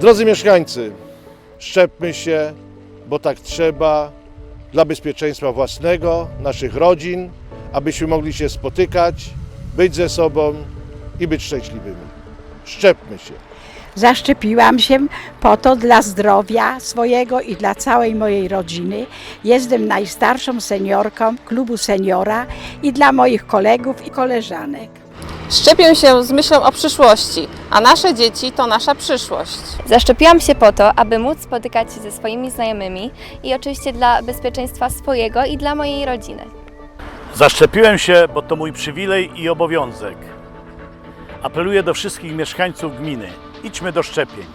Drodzy mieszkańcy, szczepmy się, bo tak trzeba dla bezpieczeństwa własnego, naszych rodzin, abyśmy mogli się spotykać, być ze sobą i być szczęśliwymi. Szczepmy się. Zaszczepiłam się po to dla zdrowia swojego i dla całej mojej rodziny. Jestem najstarszą seniorką klubu seniora i dla moich kolegów i koleżanek. Szczepię się z myślą o przyszłości, a nasze dzieci to nasza przyszłość. Zaszczepiłam się po to, aby móc spotykać się ze swoimi znajomymi i oczywiście dla bezpieczeństwa swojego i dla mojej rodziny. Zaszczepiłem się, bo to mój przywilej i obowiązek. Apeluję do wszystkich mieszkańców gminy. Idźmy do szczepień.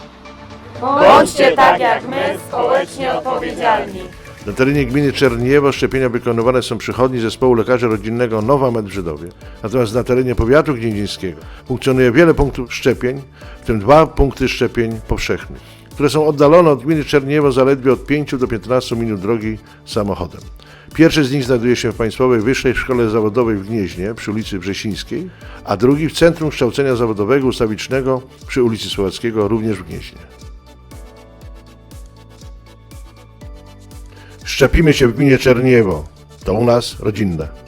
Bądźcie tak jak my, społecznie odpowiedzialni. Na terenie gminy Czerniewo szczepienia wykonywane są przychodni zespołu lekarza rodzinnego Nowa Med w Żydowie. Natomiast na terenie powiatu gnieźnieńskiego funkcjonuje wiele punktów szczepień, w tym dwa punkty szczepień powszechnych, które są oddalone od gminy Czerniewo zaledwie od 5 do 15 minut drogi samochodem. Pierwszy z nich znajduje się w Państwowej Wyższej Szkole Zawodowej w Gnieźnie przy ulicy Wrzesińskiej, a drugi w Centrum Kształcenia Zawodowego Ustawicznego przy ulicy Słowackiego również w Gnieźnie. Szczepimy się w gminie Czerniewo. To u nas rodzinne.